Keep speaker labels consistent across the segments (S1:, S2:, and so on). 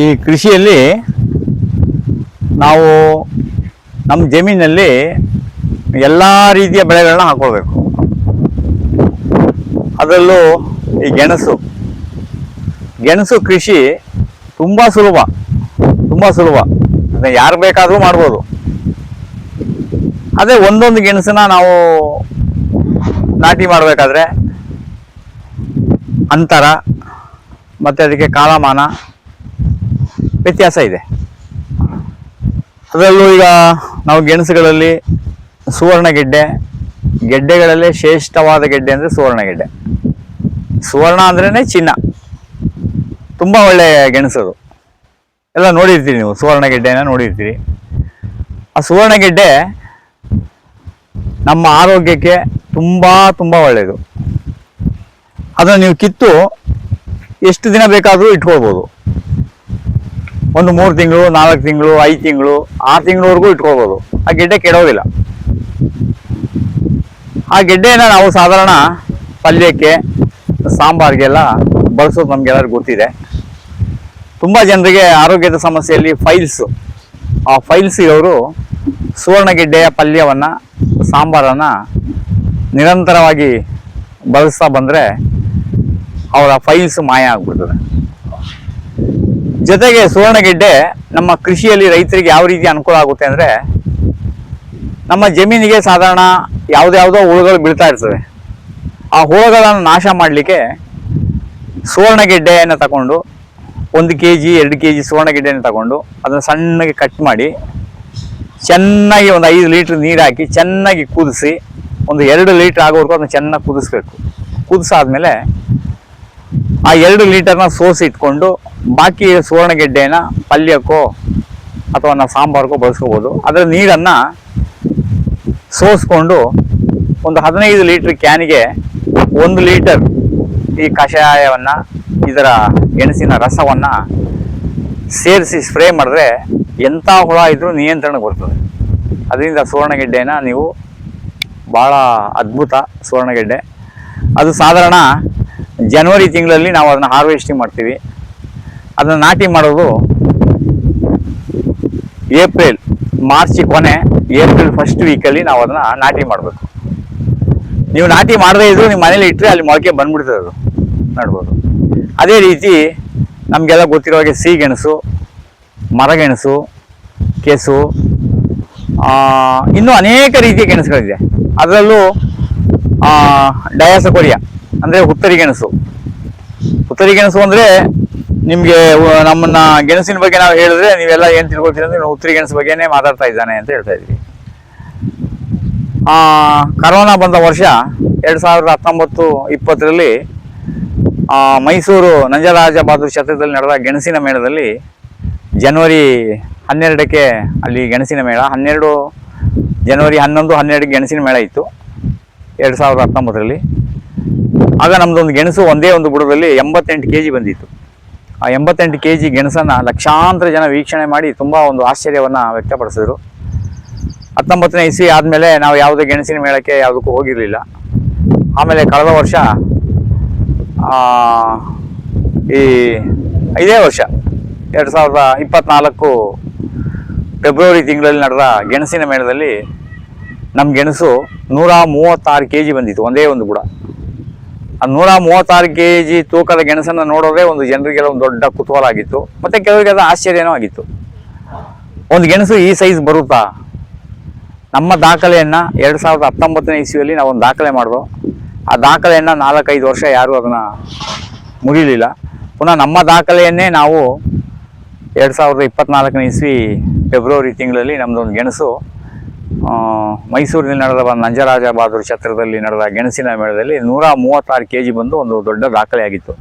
S1: ಈ ಕೃಷಿಯಲ್ಲಿ ನಾವು ನಮ್ಮ ಜಮೀನಲ್ಲಿ ಎಲ್ಲ ರೀತಿಯ ಬೆಳೆಗಳನ್ನ ಹಾಕೊಳ್ಬೇಕು. ಅದರಲ್ಲೂ ಈ ಗೆಣಸು. ಗೆಣಸು ಕೃಷಿ ತುಂಬ ಸುಲಭ ತುಂಬ ಸುಲಭ. ಅದನ್ನ ಯಾರು ಬೇಕಾದರೂ ಮಾಡ್ಬೋದು. ಅದೇ ಒಂದೊಂದು ಗೆಣಸನ್ನ ನಾವು ನಾಟಿ ಮಾಡಬೇಕಾದ್ರೆ ಅಂತರ, ಮತ್ತು ಅದಕ್ಕೆ ಕಾಲಮಾನ ವ್ಯತ್ಯಾಸ ಇದೆ. ಅದರಲ್ಲೂ ಈಗ ನಾವು ಗೆಣಸುಗಳಲ್ಲಿ ಸುವರ್ಣ ಗೆಡ್ಡೆ, ಗೆಡ್ಡೆಗಳಲ್ಲೇ ಶ್ರೇಷ್ಠವಾದ ಗೆಡ್ಡೆ ಅಂದರೆ ಸುವರ್ಣ ಗೆಡ್ಡೆ. ಸುವರ್ಣ ಅಂದ್ರೇ ಚಿನ್ನ. ತುಂಬ ಒಳ್ಳೆಯ ಗೆಣಸದು ಎಲ್ಲ ನೋಡಿರ್ತೀರಿ ನೀವು, ಸುವರ್ಣ ಗೆಡ್ಡೆನ ನೋಡಿರ್ತೀರಿ. ಆ ಸುವರ್ಣ ಗೆಡ್ಡೆ ನಮ್ಮ ಆರೋಗ್ಯಕ್ಕೆ ತುಂಬ ತುಂಬ ಒಳ್ಳೆಯದು ಅದನ್ನು ನೀವು ಕಿತ್ತು ಎಷ್ಟು ದಿನ ಬೇಕಾದರೂ ಇಟ್ಕೊಳ್ಬೋದು. ಒಂದು ಮೂರು ತಿಂಗಳು, ನಾಲ್ಕು ತಿಂಗಳು, ಐದು ತಿಂಗಳು, ಆರು ತಿಂಗಳವರೆಗೂ ಇಟ್ಕೋಬೋದು ಆ ಗೆಡ್ಡೆ ಕೆಡೋದಿಲ್ಲ. ಆ ಗೆಡ್ಡೆಯನ್ನು ನಾವು ಸಾಧಾರಣ ಪಲ್ಯಕ್ಕೆ, ಸಾಂಬಾರಿಗೆಲ್ಲ ಬಳಸೋದು ನಮಗೆಲ್ಲರಿಗೂ ಗೊತ್ತಿದೆ. ತುಂಬ ಜನರಿಗೆ ಆರೋಗ್ಯದ ಸಮಸ್ಯೆಯಲ್ಲಿ ಫೈಲ್ಸು ಆ ಫೈಲ್ಸ್ ಇರೋರು ಸುವರ್ಣಗೆಡ್ಡೆಯ ಪಲ್ಯವನ್ನು, ಸಾಂಬಾರನ್ನು ನಿರಂತರವಾಗಿ ಬಳಸ್ತಾ ಬಂದರೆ ಅವರ ಫೈಲ್ಸ್ ಮಾಯ ಆಗ್ಬಿಡ್ತದೆ. ಜೊತೆಗೆ ಸುವರ್ಣಗೆಡ್ಡೆ ನಮ್ಮ ಕೃಷಿಯಲ್ಲಿ ರೈತರಿಗೆ ಯಾವ ರೀತಿ ಅನುಕೂಲ ಆಗುತ್ತೆ ಅಂದರೆ ನಮ್ಮ ಜಮೀನಿಗೆ ಸಾಧಾರಣ ಯಾವುದ್ಯಾವುದೋ ಹುಳುಗಳು ಬೀಳ್ತಾ ಇರ್ತವೆ. ಆ ಹುಳುಗಳನ್ನು ನಾಶ ಮಾಡಲಿಕ್ಕೆ ಸುವರ್ಣಗೆಡ್ಡೆಯನ್ನು ತಗೊಂಡು ಒಂದು ಕೆ ಜಿ ಎರಡು ಕೆ ಜಿ ಸುವರ್ಣಗೆಡ್ಡೆಯನ್ನು ತಗೊಂಡು ಅದನ್ನು ಸಣ್ಣಗೆ ಕಟ್ ಮಾಡಿ ಚೆನ್ನಾಗಿ ಒಂದು ಐದು ಲೀಟ್ರ್ ನೀರು ಹಾಕಿ ಚೆನ್ನಾಗಿ ಕುದಿಸಿ ಒಂದು ಎರಡು ಲೀಟ್ರ್ ಆಗೋವರೆಗೂ ಅದನ್ನು ಚೆನ್ನಾಗಿ ಕುದಿಸ್ಬೇಕು. ಕುದಿಸಾದ್ಮೇಲೆ ಆ ಎರಡು ಲೀಟರ್ನ ಸೋಸಿ ಇಟ್ಕೊಂಡು ಬಾಕಿ ಸುವರ್ಣಗೆಡ್ಡೆನ ಪಲ್ಯಕ್ಕೋ ಅಥವಾ ನಾವು ಸಾಂಬಾರ್ಗೋ ಬಳಸ್ಕೋಬೋದು. ಅದರ ನೀರನ್ನು ಸೋಸ್ಕೊಂಡು ಒಂದು ಹದಿನೈದು ಲೀಟ್ರ್ ಕ್ಯಾನಿಗೆ ಒಂದು ಲೀಟರ್ ಈ ಕಷಾಯವನ್ನು, ಇದರ ಗೆಣಸಿನ ರಸವನ್ನು ಸೇರಿಸಿ ಸ್ಪ್ರೇ ಮಾಡಿದ್ರೆ ಎಂಥ ಹುಳ ಇದ್ರೂ ನಿಯಂತ್ರಣಕ್ಕೆ ಬರ್ತದೆ. ಅದರಿಂದ ಸುವರ್ಣಗೆಡ್ಡೆನ ನೀವು ಭಾಳ ಅದ್ಭುತ ಸುವರ್ಣಗೆಡ್ಡೆ. ಅದು ಸಾಧಾರಣ ಜನವರಿ ತಿಂಗಳಲ್ಲಿ ನಾವು ಅದನ್ನು ಹಾರ್ವೆಸ್ಟಿಂಗ್ ಮಾಡ್ತೀವಿ. ಅದನ್ನು ನಾಟಿ ಮಾಡೋದು ಏಪ್ರಿಲ್, ಮಾರ್ಚ್ ಕೊನೆ, ಏಪ್ರಿಲ್ ಫಸ್ಟ್ ವೀಕಲ್ಲಿ ನಾವು ಅದನ್ನು ನಾಟಿ ಮಾಡಬೇಕು. ನೀವು ನಾಟಿ ಮಾಡದೇ ಇದ್ರು ನಿಮ್ಮ ಮನೇಲಿ ಇಟ್ಟರೆ ಅಲ್ಲಿ ಮೊಳಕೆ ಬಂದ್ಬಿಡ್ತದೆ ಅದು. ನೋಡ್ಬೋದು. ಅದೇ ರೀತಿ ನಮಗೆಲ್ಲ ಗೊತ್ತಿರೋ ಹಾಗೆ ಸಿಹಿಗೆಣಸು ಮರಗೆಣಸು ಕೆಸು ಇನ್ನೂ ಅನೇಕ ರೀತಿಯ ಗೆಣಸುಗಳಿದೆ. ಅದರಲ್ಲೂ ಡಯಾಸಕೊರಿಯ, ಅಂದರೆ ಹುತ್ತರಿ ಗೆಣಸು. ಹುತ್ತರಿ ಗೆಣಸು ಅಂದರೆ ನಿಮಗೆ ನಮ್ಮನ್ನ ಗೆಣಸಿನ ಬಗ್ಗೆ ನಾವು ಹೇಳಿದ್ರೆ ನೀವೆಲ್ಲ ಏನು ತಿಳ್ಕೊಳ್ತೀರಿ ಅಂದ್ರೆ ಉತ್ತರಿ ಗೆಣಸು ಬಗ್ಗೆನೇ ಮಾತಾಡ್ತಾ ಇದ್ದಾನೆ ಅಂತ ಹೇಳ್ತಾ ಇದ್ವಿ. ಕರೋನಾ ಬಂದ ವರ್ಷ ಎರಡು ಸಾವಿರದ ಹತ್ತೊಂಬತ್ತು ಇಪ್ಪತ್ತರಲ್ಲಿ ಮೈಸೂರು ನಂಜರಾಜ ಬಹದ್ದೂರ್ ಕ್ಷೇತ್ರದಲ್ಲಿ ನಡೆದ ಗೆಣಸಿನ ಮೇಳದಲ್ಲಿ ಜನವರಿ ಹನ್ನೆರಡಕ್ಕೆ ಅಲ್ಲಿ ಗೆಣಸಿನ ಮೇಳ, ಹನ್ನೆರಡು ಜನವರಿ ಹನ್ನೊಂದು ಹನ್ನೆರಡಕ್ಕೆ ಗೆಣಸಿನ ಮೇಳ ಇತ್ತು ಎರಡು ಸಾವಿರದ ಹತ್ತೊಂಬತ್ತರಲ್ಲಿ. ಆಗ ನಮ್ಮದೊಂದು ಗೆಣಸು ಒಂದೇ ಒಂದು ಬುಡದಲ್ಲಿ ಎಂಬತ್ತೆಂಟು ಕೆ ಜಿ ಬಂದಿತ್ತು. ಎಂಬತ್ತೆಂಟು ಕೆ ಜಿ ಗೆಣಸನ್ನು ಲಕ್ಷಾಂತರ ಜನ ವೀಕ್ಷಣೆ ಮಾಡಿ ತುಂಬ ಒಂದು ಆಶ್ಚರ್ಯವನ್ನು ವ್ಯಕ್ತಪಡಿಸಿದ್ರು. ಹತ್ತೊಂಬತ್ತನೇ ಇಸ್ವಿ ಆದಮೇಲೆ ನಾವು ಯಾವುದೇ ಗೆಣಸಿನ ಮೇಳಕ್ಕೆ ಯಾವುದಕ್ಕೂ ಹೋಗಿರಲಿಲ್ಲ. ಆಮೇಲೆ ಕಳೆದ ವರ್ಷ ಆ, ಈ ಇದೇ ವರ್ಷ ಎರಡು ಸಾವಿರದ ಇಪ್ಪತ್ತ್ನಾಲ್ಕು ಫೆಬ್ರವರಿ ತಿಂಗಳಲ್ಲಿ ನಡೆದ ಗೆಣಸಿನ ಮೇಳದಲ್ಲಿ ನಮ್ಮ ಗೆಣಸು ನೂರ ಮೂವತ್ತಾರು ಕೆ ಜಿ ಬಂದಿತ್ತು ಒಂದೇ ಒಂದು ಬುಡ ಆ ನೂರ ಮೂವತ್ತಾರು ಕೆ ಜಿ ತೂಕದ ಗೆಣಸನ್ನು ನೋಡೋದೇ ಒಂದು ಜನರಿಗೆಲ್ಲ ಒಂದು ದೊಡ್ಡ ಕುತೂಹಲ ಆಗಿತ್ತು. ಮತ್ತು ಕೆಲವರಿಗೆ ಅದು ಆಶ್ಚರ್ಯನೂ ಆಗಿತ್ತು. ಒಂದು ಗೆಣಸು ಈ ಸೈಜ್ ಬರುತ್ತಾ? ನಮ್ಮ ದಾಖಲೆಯನ್ನು ಎರಡು ಸಾವಿರದ ಹತ್ತೊಂಬತ್ತನೇ ಇಸ್ವಿಯಲ್ಲಿ ನಾವು ಒಂದು ದಾಖಲೆ ಮಾಡಿದ್ರು ಆ ದಾಖಲೆಯನ್ನು ನಾಲ್ಕೈದು ವರ್ಷ ಯಾರೂ ಅದನ್ನು ಮುಗಿಲಿಲ್ಲ. ಪುನಃ ನಮ್ಮ ದಾಖಲೆಯನ್ನೇ ನಾವು ಎರಡು ಸಾವಿರದ ಇಪ್ಪತ್ನಾಲ್ಕನೇ ಇಸ್ವಿ ಫೆಬ್ರವರಿ ತಿಂಗಳಲ್ಲಿ ನಮ್ಮದೊಂದು ಗೆಣಸು ಮೈಸೂರಿನಲ್ಲಿ ನಡೆದ ನಂಜರಾಜ ಬಹದ್ದೂರ್ ಛತ್ರದಲ್ಲಿ ನಡೆದ ಗೆಣಸಿನ ಮೇಳದಲ್ಲಿ ನೂರ ಮೂವತ್ತಾರು ಕೆ ಜಿ ಬಂದು ಒಂದು ದೊಡ್ಡ ದಾಖಲೆಯಾಗಿತ್ತು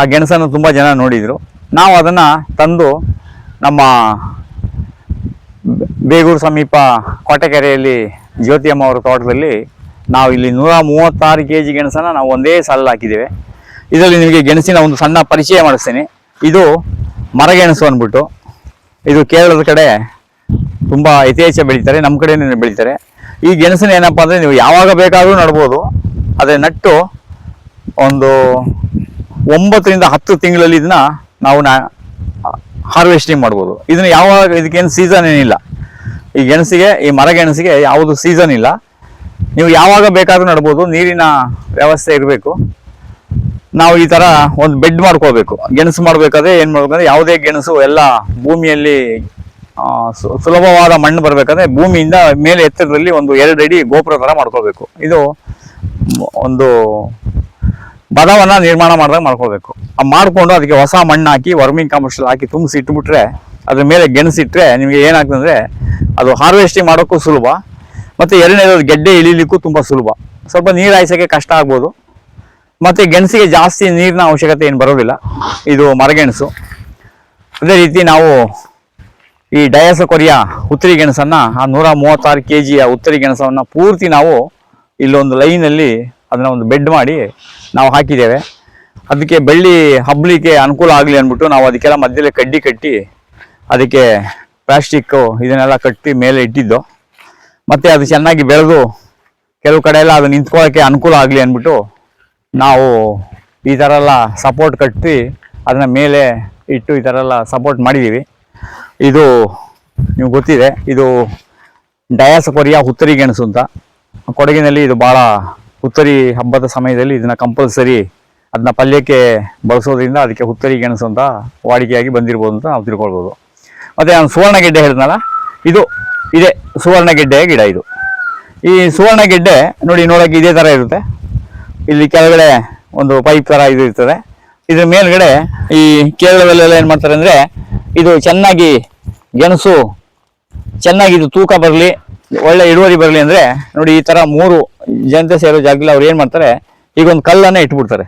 S1: ಆ ಗೆಣಸನ್ನು ತುಂಬ ಜನ ನೋಡಿದರು. ನಾವು ಅದನ್ನು ತಂದು ನಮ್ಮ ಬೇಗೂರು ಸಮೀಪ ಕೋಟೆಕೆರೆಯಲ್ಲಿ ಜ್ಯೋತಿಯಮ್ಮ ಅವರ ತೋಟದಲ್ಲಿ ನಾವು ಇಲ್ಲಿ ನೂರ ಮೂವತ್ತಾರು ಕೆ ಜಿ ಗೆಣಸನ್ನು ನಾವು ಒಂದೇ ಸಾಲ ಹಾಕಿದ್ದೇವೆ. ಇದರಲ್ಲಿ ನಿಮಗೆ ಗೆಣಸಿನ ಒಂದು ಸಣ್ಣ ಪರಿಚಯ ಮಾಡಿಸ್ತೀನಿ. ಇದು ಮರಗೆಣಸು ಅಂದ್ಬಿಟ್ಟು. ಇದು ಕೇರಳದ ಕಡೆ ತುಂಬ ಯಥೇಚ್ಛ ಬೆಳೀತಾರೆ ನಮ್ಮ ಕಡೆನೇ ಬೆಳೀತಾರೆ. ಈ ಗೆಣಸನ್ನ ಏನಪ್ಪ ಅಂದರೆ ನೀವು ಯಾವಾಗ ಬೇಕಾದರೂ ನಡ್ಬೋದು. ಅದೇ ನಟ್ಟು ಒಂದು ಒಂಬತ್ತರಿಂದ ಹತ್ತು ತಿಂಗಳಲ್ಲಿ ಇದನ್ನ ನಾವು ಹಾರ್ವೆಸ್ಟಿಂಗ್ ಮಾಡ್ಬೋದು. ಇದನ್ನ ಯಾವಾಗ ಇದಕ್ಕೇನು ಸೀಸನ್ ಏನಿಲ್ಲ. ಈ ಗೆಣಸಿಗೆ, ಈ ಮರ ಗೆಣಸಿಗೆ ಯಾವುದು ಸೀಸನ್ ಇಲ್ಲ. ನೀವು ಯಾವಾಗ ಬೇಕಾದರೂ ನಡ್ಬೋದು, ನೀರಿನ ವ್ಯವಸ್ಥೆ ಇರಬೇಕು. ನಾವು ಈ ತರ ಒಂದು ಬೆಡ್ ಮಾಡ್ಕೋಬೇಕು. ಗೆಣಸು ಮಾಡಬೇಕಾದ್ರೆ ಏನು ಮಾಡ್ಬೇಕಂದ್ರೆ ಯಾವುದೇ ಗೆಣಸು ಎಲ್ಲ ಭೂಮಿಯಲ್ಲಿ ಸುಲಭವಾದ ಮಣ್ಣು ಬರಬೇಕಂದ್ರೆ ಭೂಮಿಯಿಂದ ಮೇಲೆ ಎತ್ತರದಲ್ಲಿ ಒಂದು ಎರಡು ಅಡಿ ಗೋಪುರ ಥರ ಮಾಡ್ಕೋಬೇಕು. ಇದು ಒಂದು ಬದವನ್ನ ನಿರ್ಮಾಣ ಮಾಡಿದಾಗ ಮಾಡ್ಕೊಳ್ಬೇಕು ಮಾಡ್ಕೊಂಡು ಅದಕ್ಕೆ ಹೊಸ ಮಣ್ಣು ಹಾಕಿ, ವರ್ಮಿಂಗ್ ಕಾಂಪೋಸ್ಟ್ ಹಾಕಿ ತುಂಬಿಸಿ ಇಟ್ಬಿಟ್ರೆ, ಅದ್ರ ಮೇಲೆ ಗೆಣಸಿಟ್ರೆ ನಿಮಗೆ ಏನಾಗ್ತದೆ ಅದು ಹಾರ್ವೆಸ್ಟಿಂಗ್ ಮಾಡೋಕ್ಕೂ ಸುಲಭ. ಮತ್ತೆ ಎರಡನೇದು ಗೆಡ್ಡೆ ಇಳಿಲಿಕ್ಕೂ ತುಂಬಾ ಸುಲಭ. ಸ್ವಲ್ಪ ನೀರು ಹಾಯಿಸೋಕ್ಕೆ ಕಷ್ಟ ಆಗ್ಬೋದು. ಮತ್ತೆ ಗೆಣಸಿಗೆ ಜಾಸ್ತಿ ನೀರಿನ ಅವಶ್ಯಕತೆ ಏನು ಬರೋದಿಲ್ಲ. ಇದು ಮರಗೆಣಸು. ಅದೇ ರೀತಿ ನಾವು ಈ ಡಯಾಸಕೊರಿಯ ಉತ್ತರಿ ಗೆಣಸನ್ನು, ಆ ನೂರ ಮೂವತ್ತಾರು ಕೆ ಜಿಯ ಉತ್ತರಿ ಗೆಣಸವನ್ನು ಪೂರ್ತಿ ನಾವು ಇಲ್ಲೊಂದು ಲೈನಲ್ಲಿ ಅದನ್ನು ಒಂದು ಬೆಡ್ ಮಾಡಿ ನಾವು ಹಾಕಿದ್ದೇವೆ. ಅದಕ್ಕೆ ಬೆಳ್ಳಿ ಹಬ್ಬಲಿಕ್ಕೆ ಅನುಕೂಲ ಆಗಲಿ ಅಂದ್ಬಿಟ್ಟು ನಾವು ಅದಕ್ಕೆಲ್ಲ ಮಧ್ಯದಲ್ಲಿ ಕಡ್ಡಿ ಕಟ್ಟಿ ಅದಕ್ಕೆ ಪ್ಲಾಸ್ಟಿಕ್ಕು ಇದನ್ನೆಲ್ಲ ಕಟ್ಟಿ ಮೇಲೆ ಇಟ್ಟಿದ್ದು. ಮತ್ತು ಅದು ಚೆನ್ನಾಗಿ ಬೆಳೆದು ಕೆಲವು ಕಡೆ ಎಲ್ಲ ಅದು ನಿಂತ್ಕೊಳ್ಳೋಕ್ಕೆ ಅನುಕೂಲ ಆಗಲಿ ಅಂದ್ಬಿಟ್ಟು ನಾವು ಈ ಥರ ಎಲ್ಲ ಸಪೋರ್ಟ್ ಕಟ್ಟಿ ಅದನ್ನ ಮೇಲೆ ಇಟ್ಟು ಈ ಥರ ಎಲ್ಲ ಸಪೋರ್ಟ್ ಮಾಡಿದ್ದೀವಿ. ಇದು ನೀವು ಗೊತ್ತಿದೆ, ಇದು ಡಯಾಸಪೊರಿಯ ಹುತ್ತರಿ ಗೆಣಸು ಅಂತ. ಕೊಡಗಿನಲ್ಲಿ ಇದು ಭಾಳ ಹುತ್ತರಿ ಹಬ್ಬದ ಸಮಯದಲ್ಲಿ ಇದನ್ನ ಕಂಪಲ್ಸರಿ ಅದನ್ನ ಪಲ್ಯಕ್ಕೆ ಬಳಸೋದ್ರಿಂದ ಅದಕ್ಕೆ ಹುತ್ತರಿ ಗೆಣಸು ಅಂತ ವಾಡಿಕೆಯಾಗಿ ಬಂದಿರ್ಬೋದು ಅಂತ ನಾವು ತಿಳ್ಕೊಳ್ಬೋದು. ಮತ್ತೆ ನಾನು ಸುವರ್ಣಗೆಡ್ಡೆ ಹೇಳಿದ್ನಲ್ಲ, ಇದು ಇದೆ ಸುವರ್ಣಗೆಡ್ಡೆಯ ಗಿಡ ಇದು. ಈ ಸುವರ್ಣಗೆಡ್ಡೆ ನೋಡಿ ನೋಡೋಕೆ ಇದೇ ಥರ ಇರುತ್ತೆ. ಇಲ್ಲಿ ಕೆಳಗಡೆ ಒಂದು ಪೈಪ್ ಥರ ಇದು ಇರ್ತದೆ. ಇದ್ರ ಮೇಲ್ಗಡೆ ಈ ಕೇರಳದಲ್ಲೆಲ್ಲ ಏನು ಮಾಡ್ತಾರೆ ಅಂದ್ರೆ ಇದು ಚೆನ್ನಾಗಿ ಗೆಣಸು, ಚೆನ್ನಾಗಿ ಇದು ತೂಕ ಬರಲಿ, ಒಳ್ಳೆ ಇಳುವರಿ ಬರಲಿ ಅಂದರೆ ನೋಡಿ ಈ ಥರ ಮೂರು ಜನತೆ ಸೇರೋ ಜಾಗದಲ್ಲಿ ಅವ್ರು ಏನು ಮಾಡ್ತಾರೆ ಈಗ ಒಂದು ಕಲ್ಲನ್ನು ಇಟ್ಬಿಡ್ತಾರೆ.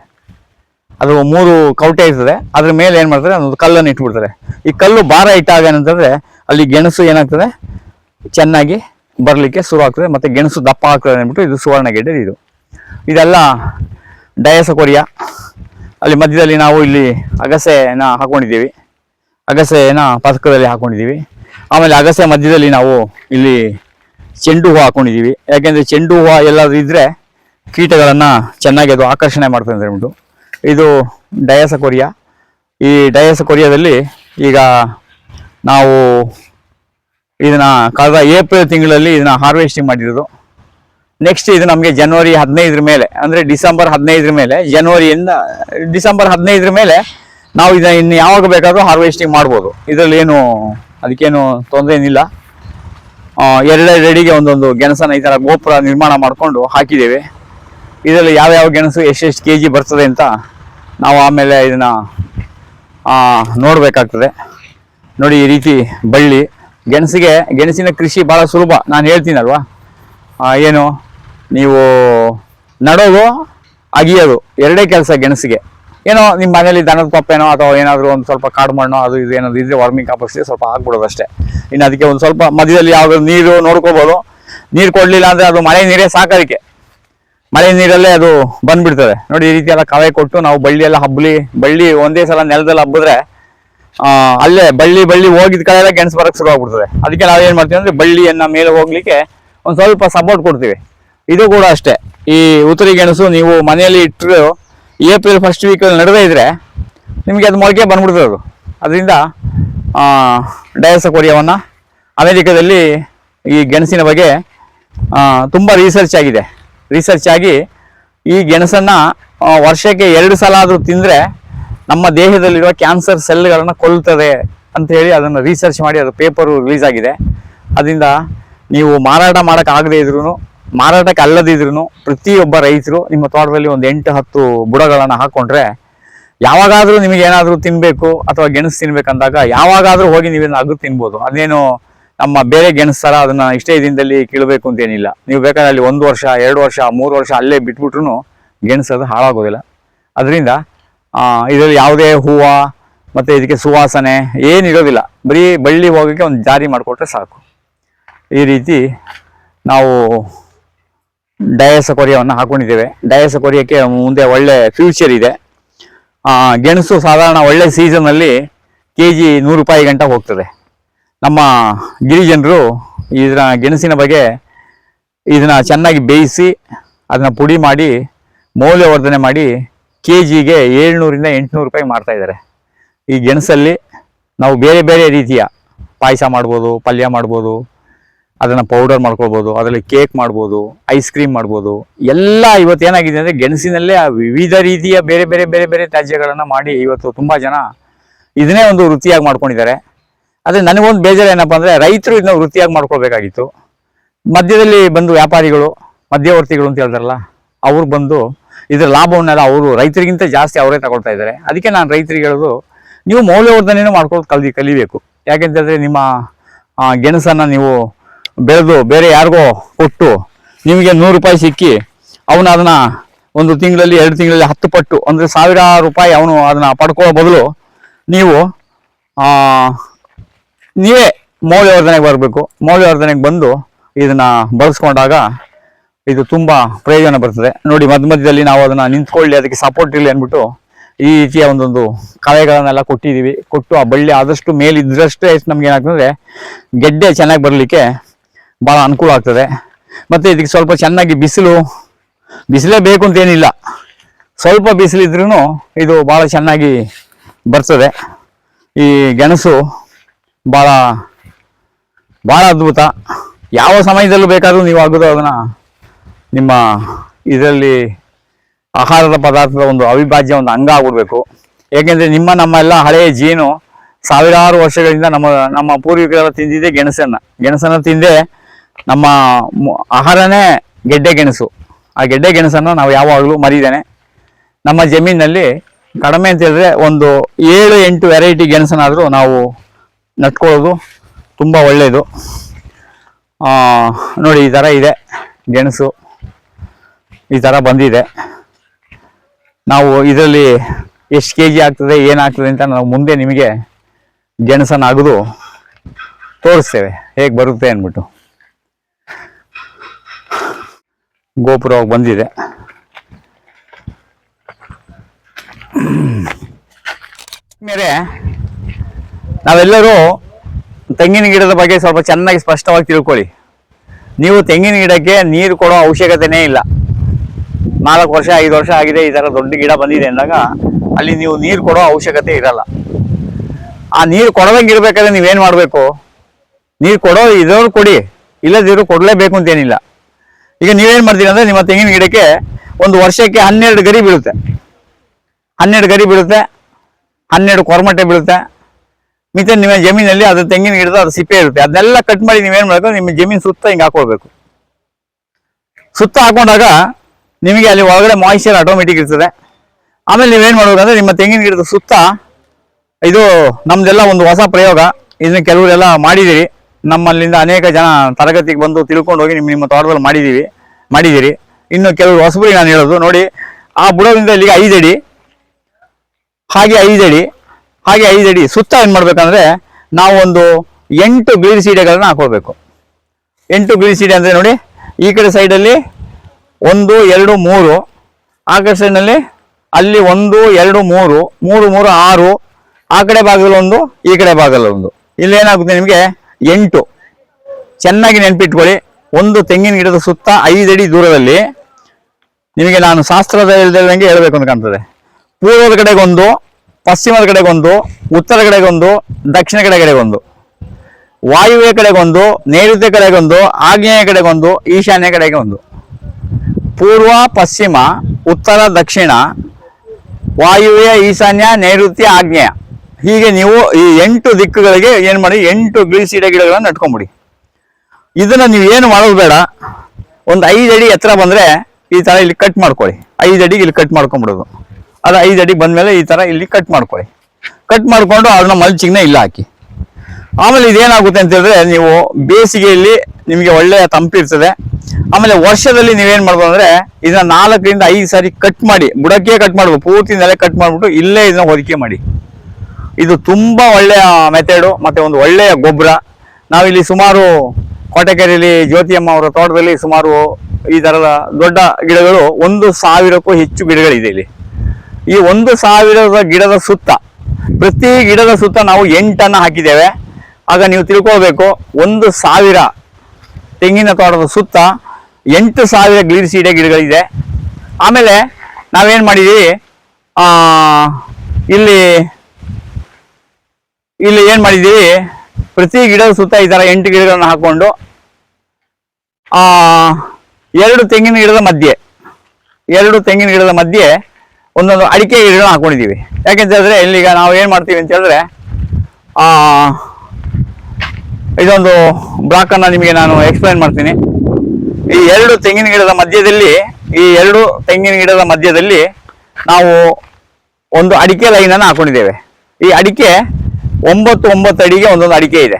S1: ಅದು ಮೂರು ಕೌಟೆ ಇರ್ತದೆ, ಅದ್ರ ಮೇಲೆ ಏನು ಮಾಡ್ತಾರೆ ಒಂದು ಕಲ್ಲನ್ನು ಇಟ್ಬಿಡ್ತಾರೆ. ಈ ಕಲ್ಲು ಭಾರ ಇಟ್ಟಾಗ ಏನಂತಂದರೆ ಅಲ್ಲಿ ಗೆಣಸು ಏನಾಗ್ತದೆ, ಚೆನ್ನಾಗಿ ಬರಲಿಕ್ಕೆ ಶುರು ಆಗ್ತದೆ, ಮತ್ತು ಗೆಣಸು ದಪ್ಪ ಆಗ್ತದೆ ಅಂದ್ಬಿಟ್ಟು ಇದು ಸುವರ್ಣಗೆಡ್ಡೆ ಇದು. ಇದೆಲ್ಲ ಡಯಾಸ ಕೊರಿಯ ಅಲ್ಲಿ ಮಧ್ಯದಲ್ಲಿ ನಾವು ಇಲ್ಲಿ ಅಗಸೆನ ಹಾಕೊಂಡಿದ್ದೀವಿ. ಅಗಸೆನ ಪದಕದಲ್ಲಿ ಹಾಕೊಂಡಿದ್ದೀವಿ. ಆಮೇಲೆ ಅಗಸೆ ಮಧ್ಯದಲ್ಲಿ ನಾವು ಇಲ್ಲಿ ಚೆಂಡು ಹೂವು ಹಾಕೊಂಡಿದ್ದೀವಿ. ಯಾಕೆಂದರೆ ಚೆಂಡು ಹೂವು ಎಲ್ಲಾದ್ರೂ ಇದ್ರೆ ಕೀಟಗಳನ್ನ ಚೆನ್ನಾಗಿ ಅದು ಆಕರ್ಷಣೆ ಮಾಡ್ತದೆ ಅಂತ ಇದು ಡಯಾಸ ಕೊರಿಯಾ. ಈ ಡಯಾಸ ಕೊರಿಯಾದಲ್ಲಿ ಈಗ ನಾವು ಇದನ್ನ ಕಳೆದ ಏಪ್ರಿಲ್ ತಿಂಗಳಲ್ಲಿ ಇದನ್ನ ಹಾರ್ವೆಸ್ಟಿಂಗ್ ಮಾಡಿರೋದು. ನೆಕ್ಸ್ಟ್ ಇದು ನಮಗೆ ಜನವರಿ ಹದಿನೈದರ ಮೇಲೆ, ಅಂದರೆ ಡಿಸೆಂಬರ್ ಹದಿನೈದರ ಮೇಲೆ ಜನವರಿಯಿಂದ ಡಿಸೆಂಬರ್ ಹದಿನೈದರ ಮೇಲೆ ನಾವು ಇದನ್ನ ಇನ್ನು ಯಾವಾಗ ಬೇಕಾದರೂ ಹಾರ್ವೆಸ್ಟಿಂಗ್ ಮಾಡ್ಬೋದು. ಇದರಲ್ಲಿ ಏನು, ಅದಕ್ಕೇನು ತೊಂದರೆ ಏನಿಲ್ಲ. ಎರಡೆರಡಿಗೆ ಒಂದೊಂದು ಗೆಣಸನ್ನ ಈ ಥರ ಗೋಪುರ ನಿರ್ಮಾಣ ಮಾಡಿಕೊಂಡು ಹಾಕಿದ್ದೇವೆ. ಇದರಲ್ಲಿ ಯಾವ್ಯಾವ ಗೆಣಸು ಎಷ್ಟೆಷ್ಟು ಕೆ ಜಿ ಬರ್ತದೆ ಅಂತ ನಾವು ಆಮೇಲೆ ಇದನ್ನು ನೋಡಬೇಕಾಗ್ತದೆ. ನೋಡಿ ಈ ರೀತಿ ಬಳ್ಳಿ. ಗೆಣಸಿಗೆ, ಗೆಣಸಿನ ಕೃಷಿ ಭಾಳ ಸುಲಭ. ನಾನು ಹೇಳ್ತೀನಲ್ವ? ಏನು, ನೀವು ನಡೋದು ಅಗಿಯೋದು. ಎರಡೇ ಕೆಲಸ ಗೆಣಸಿಗೆ. ಏನೋ ನಿಮ್ಮ ಮನೇಲಿ ದನದ ಪಪ್ಪೇನೋ ಅಥವಾ ಏನಾದರೂ ಒಂದು ಸ್ವಲ್ಪ ಕಾಡು ಮಣ್ಣೋ ಅದು ಇದು ಏನಾದ್ರು ಇದ್ರೆ ವಾರ್ಮಿಂಗ್ ಕಾಪಸ್ ಸ್ವಲ್ಪ ಹಾಕ್ಬಿಡೋದು ಅಷ್ಟೇ. ಇನ್ನು ಅದಕ್ಕೆ ಒಂದು ಸ್ವಲ್ಪ ಮಧ್ಯದಲ್ಲಿ ಯಾವ್ದಾದ್ರು ನೀರು ನೋಡ್ಕೋಬೋದು. ನೀರು ಕೊಡಲಿಲ್ಲ ಅಂದರೆ ಅದು ಮಳೆ ನೀರೇ ಸಾಕೋದಕ್ಕೆ. ಮಳೆ ನೀರಲ್ಲೇ ಅದು ಬಂದ್ಬಿಡ್ತದೆ. ನೋಡಿ, ಈ ರೀತಿ ಎಲ್ಲ ಕವೆ ಕೊಟ್ಟು ನಾವು ಬಳ್ಳಿ ಎಲ್ಲ ಹಬ್ಬಲಿ ಬಳ್ಳಿ ಒಂದೇ ಸಲ ನೆಲದಲ್ಲಿ ಹಬ್ಬಿದ್ರೆ ಅಲ್ಲೇ ಬಳ್ಳಿ ಬಳ್ಳಿ ಹೋಗಿದ ಕಡೆ ಎಲ್ಲ ಗೆಣಸು ಬರಕ್ಕೆ ಶುರು ಆಗ್ಬಿಡ್ತದೆ. ಅದಕ್ಕೆ ನಾವು ಏನ್ ಮಾಡ್ತೀವಿ ಅಂದ್ರೆ ಬಳ್ಳಿಯನ್ನ ಮೇಲೆ ಹೋಗ್ಲಿಕ್ಕೆ ಒಂದು ಸ್ವಲ್ಪ ಸಪೋರ್ಟ್ ಕೊಡ್ತೀವಿ. ಇದು ಕೂಡ ಅಷ್ಟೇ. ಈ ಉತ್ತರಿ ಗೆಣಸು ನೀವು ಮನೆಯಲ್ಲಿ ಇಟ್ಟರು ಏಪ್ರಿಲ್ ಫಸ್ಟ್ ವೀಕಲ್ಲಿ ನಡೆದೇ ಇದ್ದರೆ ನಿಮಗೆ ಅದು ಮೊಳಕೆ ಬಂದ್ಬಿಡ್ತದೆ ಅದು. ಅದರಿಂದ ಡಯಸ ಕೊರಿಯವನ್ನು ಅಮೇರಿಕದಲ್ಲಿ ಈ ಗೆಣಸಿನ ಬಗ್ಗೆ ತುಂಬ ರಿಸರ್ಚ್ ಆಗಿದೆ. ರಿಸರ್ಚ್ ಆಗಿ ಈ ಗೆಣಸನ್ನು ವರ್ಷಕ್ಕೆ ಎರಡು ಸಲ ಆದರೂ ತಿಂದರೆ ನಮ್ಮ ದೇಹದಲ್ಲಿರುವ ಕ್ಯಾನ್ಸರ್ ಸೆಲ್ಗಳನ್ನು ಕೊಲ್ತದೆ ಅಂತ ಹೇಳಿ ಅದನ್ನು ರಿಸರ್ಚ್ ಮಾಡಿ ಅದು ಪೇಪರು ರಿಲೀಸ್ ಆಗಿದೆ. ಅದರಿಂದ ನೀವು ಮಾರಾಟ ಮಾಡೋಕ್ಕಾಗದೇ ಇದ್ರು ಮಾರಾಟಕ್ಕೆ ಅಲ್ಲದಿದ್ರು ಪ್ರತಿಯೊಬ್ಬ ರೈತರು ನಿಮ್ಮ ತೋಟದಲ್ಲಿ ಒಂದು ಎಂಟು, ಹತ್ತು ಬುಡಗಳನ್ನು ಹಾಕೊಂಡ್ರೆ ಯಾವಾಗಾದ್ರೂ ನಿಮಗೆ ಏನಾದರೂ ತಿನ್ಬೇಕು ಅಥವಾ ಗೆಣಸು ತಿನ್ಬೇಕಂದಾಗ ಯಾವಾಗಾದ್ರೂ ಹೋಗಿ ನೀವೇನು ಅಗದು ತಿನ್ಬೋದು. ಅದೇನು ನಮ್ಮ ಬೇರೆ ಗೆಣಸು ಥರ ಅದನ್ನ ಇಷ್ಟೇ ದಿನದಲ್ಲಿ ಕೀಳಬೇಕು ಅಂತ ಏನಿಲ್ಲ ನೀವು ಬೇಕಾದ್ರೆ ಅಲ್ಲಿ ಒಂದು ವರ್ಷ, ಎರಡು ವರ್ಷ, ಮೂರು ವರ್ಷ ಅಲ್ಲೇ ಬಿಟ್ಬಿಟ್ರು ಗೆಣಸು ಅದು ಹಾಳಾಗೋದಿಲ್ಲ. ಅದರಿಂದ ಇದರಲ್ಲಿ ಯಾವುದೇ ಹೂವು ಮತ್ತೆ ಇದಕ್ಕೆ ಸುವಾಸನೆ ಏನಿರೋದಿಲ್ಲ ಬರೀ ಬಳ್ಳಿ ಹೋಗೋಕ್ಕೆ ಒಂದು ಜಾರಿ ಮಾಡಿಕೊಟ್ರೆ ಸಾಕು. ಈ ರೀತಿ ನಾವು ಡಯಸ ಕೊರಿಯವನ್ನು ಹಾಕೊಂಡಿದ್ದೇವೆ. ಡಯಾಸ ಕೊರಿಯಕ್ಕೆ ಮುಂದೆ ಒಳ್ಳೆ ಫ್ಯೂಚರ್ ಇದೆ. ಗೆಣಸು ಸಾಧಾರಣ ಒಳ್ಳೆ ಸೀಸನ್ನಲ್ಲಿ ಕೆ ಜಿ ನೂರು ರೂಪಾಯಿ ಗಂಟ ಹೋಗ್ತದೆ. ನಮ್ಮ ಗಿರಿಜನರು ಇದರ ಗೆಣಸಿನ ಬಗ್ಗೆ ಇದನ್ನ ಚೆನ್ನಾಗಿ ಬೇಯಿಸಿ ಅದನ್ನ ಪುಡಿ ಮಾಡಿ, ಮೌಲ್ಯವರ್ಧನೆ ಮಾಡಿ ಕೆ ಜಿಗೆ ಏಳ್ನೂರಿಂದ ಎಂಟುನೂರು ರೂಪಾಯಿ ಮಾಡ್ತಾ ಇದ್ದಾರೆ. ಈ ಗೆಣಸಲ್ಲಿ ನಾವು ಬೇರೆ ಬೇರೆ ರೀತಿಯ ಪಾಯಸ ಮಾಡ್ಬೋದು, ಪಲ್ಯ ಮಾಡ್ಬೋದು ಅದನ್ನು ಪೌಡರ್ ಮಾಡ್ಕೊಳ್ಬೋದು, ಅದರಲ್ಲಿ ಕೇಕ್ ಮಾಡ್ಬೋದು ಐಸ್ ಕ್ರೀಮ್ ಮಾಡ್ಬೋದು. ಎಲ್ಲ ಇವತ್ತು ಏನಾಗಿದೆ ಅಂದರೆ ಗೆಣಸಿನಲ್ಲೇ ಆ ವಿವಿಧ ರೀತಿಯ ಬೇರೆ ಬೇರೆ ಬೇರೆ ಬೇರೆ ತ್ಯಾಜ್ಯಗಳನ್ನು ಮಾಡಿ ಇವತ್ತು ತುಂಬ ಜನ ಇದನ್ನೇ ಒಂದು ವೃತ್ತಿಯಾಗಿ ಮಾಡ್ಕೊಂಡಿದ್ದಾರೆ. ಆದರೆ ನನಗೊಂದು ಬೇಜಾರು ಏನಪ್ಪ ಅಂದರೆ ರೈತರು ಇದನ್ನ ವೃತ್ತಿಯಾಗಿ ಮಾಡ್ಕೊಳ್ಬೇಕಾಗಿತ್ತು. ಮಧ್ಯದಲ್ಲಿ ಬಂದು ವ್ಯಾಪಾರಿಗಳು, ಮಧ್ಯವರ್ತಿಗಳು ಅಂತ ಹೇಳ್ತಾರಲ್ಲ, ಅವ್ರು ಬಂದು ಇದರ ಲಾಭವನ್ನೆಲ್ಲ ಅವರು ರೈತರಿಗಿಂತ ಜಾಸ್ತಿ ಅವರೇ ತಗೊಳ್ತಾ ಇದ್ದಾರೆ. ಅದಕ್ಕೆ ನಾನು ರೈತರಿಗೆ ಹೇಳೋದು, ನೀವು ಮೌಲ್ಯವರ್ಧನೆಯೂ ಮಾಡ್ಕೊಳ್ಳೋದು ಕಲಿ ಕಲಿಬೇಕು. ಯಾಕೆಂತಂದರೆ ನಿಮ್ಮ ಗೆಣಸನ್ನು ನೀವು ಬೆಳೆದು ಬೇರೆ ಯಾರಿಗೋ ಕೊಟ್ಟು ನಿಮಗೆ ನೂರು ರೂಪಾಯಿ ಸಿಕ್ಕಿ ಅವನು ಅದನ್ನು ಒಂದು ತಿಂಗಳಲ್ಲಿ, ಎರಡು ತಿಂಗಳಲ್ಲಿ ಹತ್ತು ಪಟ್ಟು, ಅಂದರೆ ಸಾವಿರಾರು ರೂಪಾಯಿ ಅವನು ಅದನ್ನು ಪಡ್ಕೊಳ್ಳೋ ಬದಲು ನೀವು ನೀವೇ ಮೌಲ್ಯವರ್ಧನೆಗೆ ಬರಬೇಕು. ಮೌಲ್ಯವರ್ಧನೆಗೆ ಬಂದು ಇದನ್ನ ಬಳಸ್ಕೊಂಡಾಗ ಇದು ತುಂಬಾ ಪ್ರಯೋಜನ ಬರ್ತದೆ. ನೋಡಿ, ಮಧ್ಯ ಮಧ್ಯದಲ್ಲಿ ನಾವು ಅದನ್ನ ನಿಂತ್ಕೊಳ್ಳಿ, ಅದಕ್ಕೆ ಸಪೋರ್ಟ್ ಇರಲಿ ಅಂದ್ಬಿಟ್ಟು ಈ ರೀತಿಯ ಒಂದೊಂದು ಕಳೆಗಳನ್ನೆಲ್ಲ ಕೊಟ್ಟಿದ್ದೀವಿ. ಕೊಟ್ಟು ಆ ಬಳ್ಳಿ ಆದಷ್ಟು ಮೇಲಿದ್ದರಷ್ಟೇ ನಮ್ಗೆ ಏನಾಗ್ತದೆ, ಗೆಡ್ಡೆ ಚೆನ್ನಾಗಿ ಬರಲಿಕ್ಕೆ ಭಾಳ ಅನುಕೂಲ ಆಗ್ತದೆ. ಮತ್ತೆ ಇದಕ್ಕೆ ಸ್ವಲ್ಪ ಚೆನ್ನಾಗಿ ಬಿಸಿಲು, ಬಿಸಿಲೇ ಬೇಕು ಅಂತ ಏನಿಲ್ಲ. ಸ್ವಲ್ಪ ಬಿಸಿಲಿದ್ರೂ ಇದು ಭಾಳ ಚೆನ್ನಾಗಿ ಬರ್ತದೆ. ಈ ಗೆಣಸು ಭಾಳ ಭಾಳ ಅದ್ಭುತ. ಯಾವ ಸಮಯದಲ್ಲೂ ಬೇಕಾದರೂ ನೀವು ಆಗೋದು ಅದನ್ನು ನಿಮ್ಮ ಇದರಲ್ಲಿ ಆಹಾರದ ಪದಾರ್ಥದ ಒಂದು ಅವಿಭಾಜ್ಯ ಒಂದು ಅಂಗ ಆಗ್ಬಿಡ್ಬೇಕು. ಏಕೆಂದರೆ ನಿಮ್ಮ ನಮ್ಮ ಎಲ್ಲ ಹಳೆಯ ಜೀನು ಸಾವಿರಾರು ವರ್ಷಗಳಿಂದ ನಮ್ಮ ನಮ್ಮ ಪೂರ್ವಿಕರೆಲ್ಲ ತಿಂದಿದ್ದೆ ಗೆಣಸನ್ನು. ಗೆಣಸನ್ನು ತಿಂದೇ ನಮ್ಮ ಆಹಾರನೇ ಗೆಡ್ಡೆ ಗೆಣಸು. ಆ ಗೆಡ್ಡೆ ಗೆಣಸನ್ನು ನಾವು ಯಾವಾಗಲೂ ಮರಿದೇನೆ. ನಮ್ಮ ಜಮೀನಲ್ಲಿ ಕಡಿಮೆ ಅಂತ ಹೇಳಿದ್ರೆ ಒಂದು ಏಳು ಎಂಟು ವೆರೈಟಿ ಗೆಣಸನ್ನಾದರೂ ನಾವು ನಟ್ಕೊಳ್ಳೋದು ತುಂಬ ಒಳ್ಳೆಯದು ನೋಡಿ ಈ ಥರ ಇದೆ ಗೆಣಸು. ಈ ಥರ ಬಂದಿದೆ. ನಾವು ಇದರಲ್ಲಿ ಎಷ್ಟು ಕೆ ಜಿ ಆಗ್ತದೆ ಏನಾಗ್ತದೆ ಅಂತ ನಾವು ಮುಂದೆ ನಿಮಗೆ ಗೆಣಸನ್ನು ಅಗದು ತೋರಿಸ್ತೇವೆ. ಹೇಗೆ ಬರುತ್ತೆ ಅಂದ್ಬಿಟ್ಟು. ಗೋಪುರವಾಗಿ ಬಂದಿದೆ. ಮೇಲೆ ನಾವೆಲ್ಲರೂ ತೆಂಗಿನ ಗಿಡದ ಬಗ್ಗೆ ಸ್ವಲ್ಪ ಚೆನ್ನಾಗಿ ಸ್ಪಷ್ಟವಾಗಿ ತಿಳ್ಕೊಳ್ಳಿ. ನೀವು ತೆಂಗಿನ ಗಿಡಕ್ಕೆ ನೀರು ಕೊಡೋ ಅವಶ್ಯಕತೆನೇ ಇಲ್ಲ. ನಾಲ್ಕು ವರ್ಷ, ಐದು ವರ್ಷ ಆಗಿದೆ, ಈ ಥರ ದೊಡ್ಡ ಗಿಡ ಬಂದಿದೆ ಅಂದಾಗ ಅಲ್ಲಿ ನೀವು ನೀರು ಕೊಡೋ ಅವಶ್ಯಕತೆ ಇರಲ್ಲ. ಆ ನೀರು ಕೊಡದಂಗೆ ಇರಬೇಕಾದ್ರೆ ನೀವೇನು ಮಾಡಬೇಕು? ನೀರು ಕೊಡೋ ಇರೋರು ಕೊಡಿ ಇಲ್ಲದಿರೋ ಕೊಡಲೇಬೇಕು ಅಂತೇನಿಲ್ಲ. ಈಗ ನೀವೇನು ಮಾಡ್ತೀರಿ ಅಂದ್ರೆ ನಿಮ್ಮ ತೆಂಗಿನ ಗಿಡಕ್ಕೆ ಒಂದು ವರ್ಷಕ್ಕೆ ಹನ್ನೆರಡು ಗರಿ ಬೀಳುತ್ತೆ. ಹನ್ನೆರಡು ಗರಿ ಬೀಳುತ್ತೆ, ಹನ್ನೆರಡು ಕೊರಮಟ್ಟೆ ಬೀಳುತ್ತೆ. ಮಿತ ನಿಮ್ಮ ಜಮೀನಲ್ಲಿ ಅದು ತೆಂಗಿನ ಗಿಡದ ಅದು ಸಿಪ್ಪೆ ಇರುತ್ತೆ. ಅದನ್ನೆಲ್ಲ ಕಟ್ ಮಾಡಿ ನೀವೇನು ಮಾಡಬೇಕು, ನಿಮ್ಮ ಜಮೀನು ಸುತ್ತ ಹಿಂಗೆ ಹಾಕೊಳ್ಬೇಕು. ಸುತ್ತ ಹಾಕೊಂಡಾಗ ನಿಮಗೆ ಅಲ್ಲಿ ಒಳಗಡೆ ಮಾಯಿಶ್ಚರ್ ಆಟೋಮೆಟಿಕ್ ಇರ್ತದೆ. ಆಮೇಲೆ ನೀವೇನು ಮಾಡ್ಬೇಕಂದ್ರೆ ನಿಮ್ಮ ತೆಂಗಿನ ಗಿಡದ ಸುತ್ತ ಇದು ನಮ್ದೆಲ್ಲ ಒಂದು ಹೊಸ ಪ್ರಯೋಗ. ಇದನ್ನ ಕೆಲವರೆಲ್ಲ ಮಾಡಿದಿರಿ ನಮ್ಮಲ್ಲಿಂದ ಅನೇಕ ಜನ ತರಗತಿಗೆ ಬಂದು ತಿಳ್ಕೊಂಡು ಹೋಗಿ ನಿಮ್ಮ ನಿಮ್ಮ ತೋಟದಲ್ಲಿ ಮಾಡಿದ್ದೀವಿ ಮಾಡಿದ್ದೀರಿ. ಇನ್ನು ಕೆಲವು ಹೊಸಬರಿಗೆ ನಾನು ಹೇಳೋದು, ನೋಡಿ, ಆ ಬುಡದಿಂದ ಇಲ್ಲಿಗೆ ಐದು ಅಡಿ, ಹಾಗೆ ಐದು ಅಡಿ, ಹಾಗೆ ಐದು ಅಡಿ ಸುತ್ತ ಏನು ಮಾಡಬೇಕಂದ್ರೆ ನಾವು ಒಂದು ಎಂಟು ಬೀಳಿ ಸೀಡೆಗಳನ್ನ ಹಾಕೋಬೇಕು ಎಂಟು ಬೀಳಿ ಸೀಡೆ ಅಂದರೆ ನೋಡಿ, ಈ ಕಡೆ ಸೈಡಲ್ಲಿ ಒಂದು, ಎರಡು, ಮೂರು, ಆ ಕಡೆ ಸೈಡ್ನಲ್ಲಿ ಅಲ್ಲಿ ಒಂದು, ಎರಡು, ಮೂರು ಮೂರು ಮೂರು, ಆರು, ಆ ಕಡೆ ಭಾಗದಲ್ಲಿ ಒಂದು, ಈ ಕಡೆ ಭಾಗದಲ್ಲಿ ಒಂದು. ಇಲ್ಲೇನಾಗುತ್ತೆ ನಿಮಗೆ? ಎಂಟು. ಚೆನ್ನಾಗಿ ನೆನಪಿಟ್ಕೊಳ್ಳಿ. ಒಂದು ತೆಂಗಿನ ಗಿಡದ ಸುತ್ತ ಐದಡಿ ದೂರದಲ್ಲಿ ನಿಮಗೆ ನಾನು ಶಾಸ್ತ್ರದ ಹೇಳ್ದಂಗೆ ಹೇಳಬೇಕು ಅಂತ ಕಾಣ್ತದೆ. ಪೂರ್ವದ ಕಡೆಗೊಂದು ಪಶ್ಚಿಮದ ಕಡೆಗೊಂದು ಉತ್ತರ ಕಡೆಗೊಂದು ದಕ್ಷಿಣ ಕಡೆ ಕಡೆಗೊಂದು ವಾಯುವ್ಯ ಕಡೆಗೊಂದು ನೈಋತ್ಯ ಕಡೆಗೊಂದು ಆಗ್ನೇಯ ಕಡೆಗೊಂದು ಈಶಾನ್ಯ ಕಡೆಗೆ ಒಂದು. ಪೂರ್ವ, ಪಶ್ಚಿಮ, ಉತ್ತರ, ದಕ್ಷಿಣ, ವಾಯುವ್ಯ, ಈಶಾನ್ಯ, ನೈಋತ್ಯ, ಆಗ್ನೇಯ. ಹೀಗೆ ನೀವು ಈ ಎಂಟು ದಿಕ್ಕುಗಳಿಗೆ ಏನು ಮಾಡಿ, ಎಂಟು ಗಿಳಿಸಿಡ ಗಿಡಗಳನ್ನು ನಟ್ಕೊಂಬಿಡಿ. ಇದನ್ನ ನೀವು ಏನು ಮಾಡೋದು ಬೇಡ. ಒಂದು ಐದು ಅಡಿ ಎತ್ತರ ಬಂದ್ರೆ ಈ ತರ ಇಲ್ಲಿ ಕಟ್ ಮಾಡ್ಕೊಳ್ಳಿ. ಐದು ಅಡಿಗೆ ಇಲ್ಲಿ ಕಟ್ ಮಾಡ್ಕೊಂಡ್ಬಿಡೋದು ಅದು ಐದು ಅಡಿ ಬಂದ್ಮೇಲೆ ಈ ತರ ಇಲ್ಲಿ ಕಟ್ ಮಾಡ್ಕೊಳ್ಳಿ. ಕಟ್ ಮಾಡ್ಕೊಂಡು ಅದನ್ನ ಮಲ್ಚಿಂಗ್ನ ಇಲ್ಲ ಹಾಕಿ. ಆಮೇಲೆ ಇದೇನಾಗುತ್ತೆ ಅಂತ ಹೇಳಿದ್ರೆ ನೀವು ಬೇಸಿಗೆಯಲ್ಲಿ ನಿಮಗೆ ಒಳ್ಳೆಯ ತಂಪಿರ್ತದೆ ಆಮೇಲೆ ವರ್ಷದಲ್ಲಿ ನೀವೇನ್ ಮಾಡ್ಬೋದು ಅಂದ್ರೆ ಇದನ್ನ ನಾಲ್ಕರಿಂದ ಐದು ಸಾರಿ ಕಟ್ ಮಾಡಿ, ಬುಡಕ್ಕೆ ಕಟ್ ಮಾಡ್ಬೋದು, ಪೂರ್ತಿ ನೆಲೆ ಕಟ್ ಮಾಡ್ಬಿಟ್ಟು ಇಲ್ಲೇ ಇದನ್ನ ಹೊದಿಕೆ ಮಾಡಿ. ಇದು ತುಂಬಾ ಒಳ್ಳೆಯ ಮೆಥಡು ಮತ್ತೆ ಒಂದು ಒಳ್ಳೆಯ ಗೊಬ್ಬರ. ನಾವಿಲ್ಲಿ ಸುಮಾರು ಕೋಟೆಕೆರೆಯಲ್ಲಿ ಜ್ಯೋತಿಯಮ್ಮ ಅವರ ತೋಟದಲ್ಲಿ ಸುಮಾರು ಈ ಥರದ ದೊಡ್ಡ ಗಿಡಗಳು ಒಂದು ಸಾವಿರಕ್ಕೂ ಹೆಚ್ಚು ಗಿಡಗಳಿದೆ ಇಲ್ಲಿ. ಈ ಒಂದು ಸಾವಿರದ ಗಿಡದ ಸುತ್ತ, ಪ್ರತಿ ಗಿಡದ ಸುತ್ತ ನಾವು ಎಂಟನ್ನ ಹಾಕಿದ್ದೇವೆ. ಆಗ ನೀವು ತಿಳ್ಕೋಬೇಕು ಒಂದು ಸಾವಿರ ತೆಂಗಿನ ತೋಟದ ಸುತ್ತ ಎಂಟು ಸಾವಿರ ಗ್ಲೀರಿಸೀಡೆ ಗಿಡಗಳಿದೆ. ಆಮೇಲೆ ನಾವೇನು ಮಾಡಿದ್ದೀವಿ? ಇಲ್ಲಿ ಇಲ್ಲಿ ಏನ್ ಮಾಡಿದೀವಿ ಪ್ರತಿ ಗಿಡದ ಸುತ್ತ ಈ ತರ ಎಂಟು ಗಿಡಗಳನ್ನ ಹಾಕೊಂಡು, ಆ, ಎರಡು ತೆಂಗಿನ ಗಿಡದ ಮಧ್ಯೆ, ಎರಡು ತೆಂಗಿನ ಗಿಡದ ಮಧ್ಯೆ ಒಂದೊಂದು ಅಡಿಕೆ ಗಿಡಗಳನ್ನ ಹಾಕೊಂಡಿದ್ದೀವಿ. ಯಾಕೆಂತ ಹೇಳಿದ್ರೆ ಇಲ್ಲಿಗ ನಾವು ಏನ್ ಮಾಡ್ತೀವಿ ಅಂತ ಹೇಳಿದ್ರೆ ಆ, ಇದೊಂದು ಬ್ಲಾಕ್ ಅನ್ನ ನಿಮಗೆ ನಾನು ಎಕ್ಸ್ಪ್ಲೈನ್ ಮಾಡ್ತೀನಿ. ಈ ಎರಡು ತೆಂಗಿನ ಗಿಡದ ಮಧ್ಯದಲ್ಲಿ, ಈ ಎರಡು ತೆಂಗಿನ ಗಿಡದ ಮಧ್ಯದಲ್ಲಿ ನಾವು ಒಂದು ಅಡಿಕೆ ಲೈನ್ ಅನ್ನು ಹಾಕೊಂಡಿದ್ದೇವೆ. ಈ ಅಡಿಕೆ ಒಂಬತ್ತು ಒಂಬತ್ತು ಅಡಿಗೆ ಒಂದೊಂದು ಅಡಿಕೆ ಇದೆ.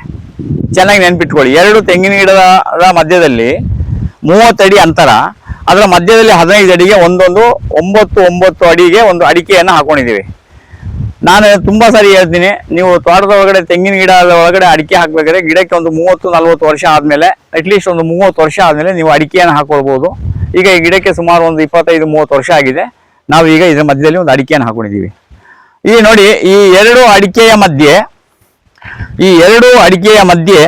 S1: ಚೆನ್ನಾಗಿ ನೆನ್ಪಿಟ್ಕೊಳ್ಳಿ. ಎರಡು ತೆಂಗಿನ ಗಿಡದ ಮಧ್ಯದಲ್ಲಿ ಮೂವತ್ತಡಿ ಅಂತರ. ಅದರ ಮಧ್ಯದಲ್ಲಿ ಹದಿನೈದು ಅಡಿಗೆ ಒಂದೊಂದು ಒಂಬತ್ತು ಒಂಬತ್ತು ಅಡಿಗೆ ಒಂದು ಅಡಿಕೆಯನ್ನು ಹಾಕೊಂಡಿದ್ದೀವಿ. ನಾನು ತುಂಬ ಸಾರಿ ಹೇಳ್ತೀನಿ. ನೀವು ತೋಟದ ಒಳಗಡೆ, ತೆಂಗಿನ ಗಿಡದ ಒಳಗಡೆ ಅಡಿಕೆ ಹಾಕಬೇಕಾದ್ರೆ ಗಿಡಕ್ಕೆ ಒಂದು ಮೂವತ್ತು, ನಲ್ವತ್ತು ವರ್ಷ ಆದಮೇಲೆ ಅಟ್ಲೀಸ್ಟ್ ಒಂದು ಮೂವತ್ತು ವರ್ಷ ಆದಮೇಲೆ ನೀವು ಅಡಿಕೆಯನ್ನು ಹಾಕೊಳ್ಬೋದು. ಈಗ ಈ ಗಿಡಕ್ಕೆ ಸುಮಾರು ಒಂದು ಇಪ್ಪತ್ತೈದು, ಮೂವತ್ತು ವರ್ಷ ಆಗಿದೆ. ನಾವು ಈಗ ಇದರ ಮಧ್ಯದಲ್ಲಿ ಒಂದು ಅಡಿಕೆಯನ್ನು ಹಾಕೊಂಡಿದ್ದೀವಿ. ಈ ನೋಡಿ, ಈ ಎರಡು ಅಡಿಕೆಯ ಮಧ್ಯೆ ಈ ಎರಡು ಅಡಿಕೆಯ ಮಧ್ಯೆ